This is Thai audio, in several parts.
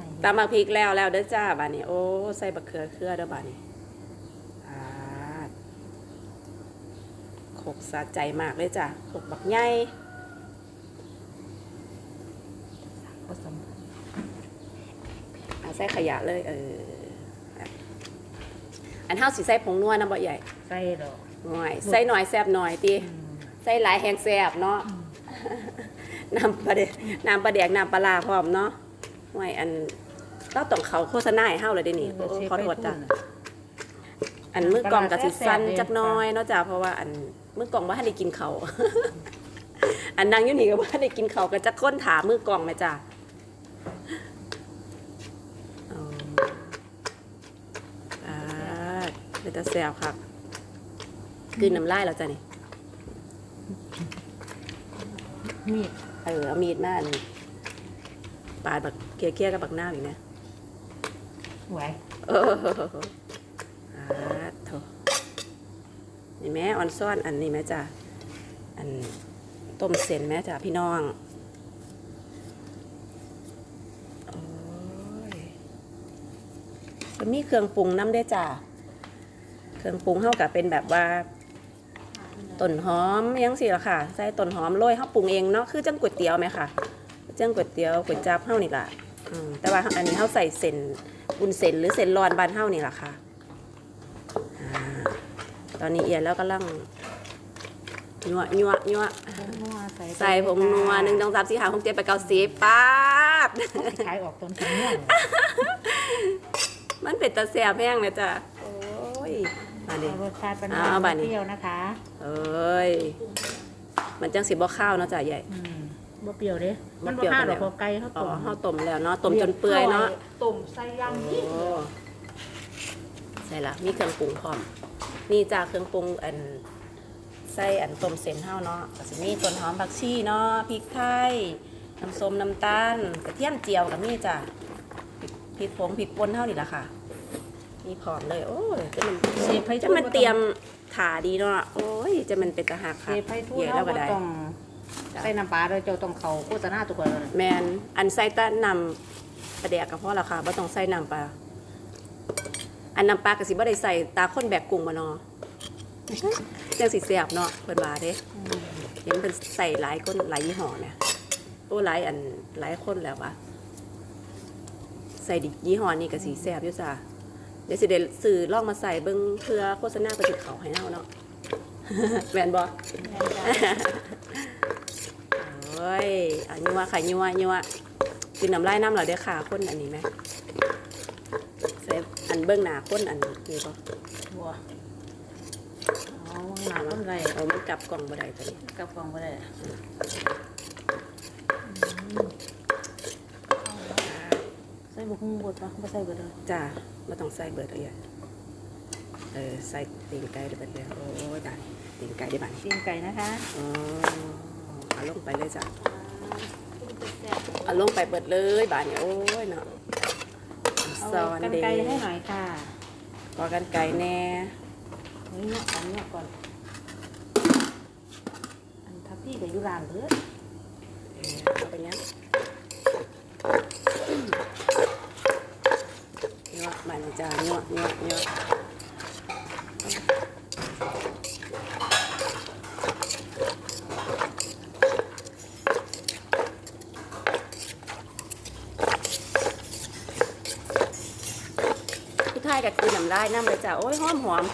ให้ตำบักพริกแล้วแล้วเด้อจ้าบาดนี้โอ้ใส่บักเขือเครือเด้อบาดนี้อ่าขกสะใจมากเลยจ้ะขกบักใหญ่ผสมเอาใส่ขยะเลยเอออันเฮาสิใส่ผงนัวนะบ่ใหญ่ใส่ดอกหน่อยใส่หน่อยแซ่บหน่อยติอืมใส่หลายแห้งแซ่บเนาะน้ำปลาเดกน้ำปลาแดกน้ำปลาร้าพร้อมเนาะ ห่วยอันเราต้องเขาโฆษณาให้เฮาเลยเด้นี่โอ้ขอโทษจ้ะอันมือกล่องกับสิสั้นจักหน้อยเนาะจ้ะเพราะว่าอันมือกล่องว่าให้ได้กินเขาวอันนางอยุนี่ก็ว่าได้กินเขาวก็จะค้นถามมือกล่องไหมจ้ะเอาอ่าเดี๋ยวจะแซวครับคืนน้ำลายแล้วจ้ะนี่มีดเออเอามีดมาอันปาดบัก เกี้ยๆกับบักหน้าอีกนะไหวเอออ่าโถนี่แม่ออนซ่อนอันนี้แม่จ้ะอันต้มเส้นแม่จ้ะพี่น้องโอ้ยก็มีเครื่องปรุงน้ำได้วยจ้ะเครื่องปรุงเท่ากับเป็นแบบว่าต้นหอมอิหยังสิล่ะค่ะใส่ต้นหอมโรยเฮาปรุงเองเนาะคือจังก๋วยเตี๋ยวไหมค่ะจังก๋วยเตี๋ยวก๋วยจั๊บเฮานี่ล่ะอืม แต่ว่าอันนี้เฮาใส่เส้นบุญเส้นหรือเส้นร้อนบานเฮานี่ล่ะค่ะอ่าตอนนี้เอียนแล้วกำลังยัวยัวยัวผงนัวใส่ใส่ผงนัวหนึ่งสองสามสี่ห้าหกเจ็ดแปดเก้าสิบป๊าบขายออกตอนถึงม่วงมันเป็นตาแสบแห้งเลยจ้ะโอ้ยมาดิรสชาติเป็นอ่าบัดนี้เปรี้ยวนะคะ เอ้ยมันจังสิบ่ข้าวเนาะจ้ะใหญ่อืม บ่เปรี้ยวเด้บ่มันเปรี้บ่ยวห้าไปดแล้อวกพอไก่เขาอ๋อต้มข้าวต้มแล้วเนาะต้มจนเปื่อยเนาะต้มใส่ยางโอ้นี่ใส่ละมีเครื่องปรุงพร้อมนี่จ้าเครื่องปรุงอันใส่อันต้มเส้นเฮาเนาะก็สิมีต้นหอมผักชีเนาะพริกไทยน้ำส้มน้ำตาลกระเทียมเจียวกับมีจ้ะพริกผงพริกป่นเท่านี่ละค่ะมีพร้อมเลยโอ้ยจะมันเชฟไผ่จะมันเตรียมถาดีเนาะโอ้ยจะมันเป็นตะหักเชค่ะฟไผ่ทูเย่เราแล้วก็ก็ได้ต้อง ใส่น้ำปลาโดยเจ้าต้องเขาโฆษณาทุกคนเลย แมนอันใส่แตะนำปลาแดกกับพ่อละค่ะบ่ต้องใส่น้ำปลาอันน้ำปลาก็สิบ่ได้ใส่ตาข้นแบบกุ้งมาเนาะจังสิแซ่บเนาะเพิ่นว่าเด้เห็นเพิ่นใส่หลายคนหลายยี่ห้อเนี่ยโอ้หลายอันหลายคนแล้ววะใส่ดิยี่ห้อนี้ก็สิแซ่บอยู่จ้ะเดี๋ยวสิได้ซื้อลองมาใส่เบิ่งเพื่อโฆษณาก็สิเข้าให้เฮาเนาะ แม่นบ่ โอ้ยอันยัวค่ะยัวยัวกินน้ำลายน้ำเหรอเด้อค่ะคนอันนี้ไหมใส่อันเบื้องหน้าคนอันนี้ปะบัวอ๋อวางหนาต้นไรเอามันกลับกล่องบ่ได้ตัวนี้กับฟองก็ได้ใส่บุกหุ้งบดปะไม่ใส่บดเลยจ้าไม่ต้องใส่เบิดเลยเออใส่ตีนไก่ได้เบิดเลยโอ้ยได้ตีนไก่ได้บ้านตีนไก่นะคะ อ๋อ เอาลงไปเลยจ้ะเอาลงไปเบิดเลยบ้านนี้โอ้ยเนาะเอาซอนกันเดไก่ให้หน่อยค่ะพอกันไก่แน่นี่เนาะอันนี้ก่อน อันทับพี่กับยุรานเพื่อเออเอาไปเนี้ยยัวบ้านนี้จ้ายัวยัวยัวผู้ชายก็คือน้ำลายน้ำเลยจ้ะโอ้ยหอมหอม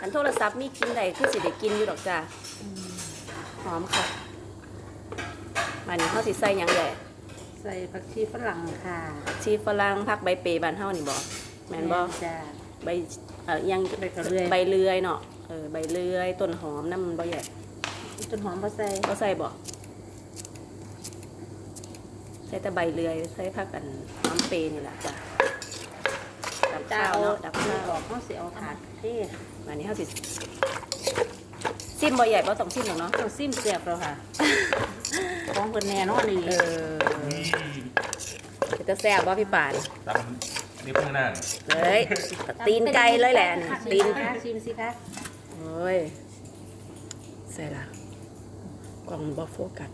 อันโทรศัพท์มีกินได้คือสิได้กินอยู่ดอกจ้ะหอมค่ะมานี่เขาสิใส่หยังแหละใส่ผักชีฝรั่งค่ะชีฝรั่งผักใบเปยบานเฮานี่บ่แม่นบ่จ้าใบเอ่อยังใบกระเลื่อยใบเลื่อยเนาะเออใบเลื่อยต้นหอมน้ำมันบ่ใหญ่ต้นหอมมาใส่ก็ใส่บ่ใส่แต่ใบเลื่อยใส่ผักกันหอมเปรย์นี่แหละจ้ะดับจ้า ข้าวเนาะดับเข้าวออกเขาสิเอาถาดเทมานี้เขาสิซิมบ่ใหญ่บ่ต้องซิมหรอกเนาะต้องซิมเสียบเราค่ะของเพิ่นแน่นอนนี่เออจะแซ่บบ่พี่ป่านตำนี่เพิ่งนั่นเลยตีนไก่เลยแหละนี่ตีนชิมสิคะโอ้ยใส่ละกล่องบ่โฟกัส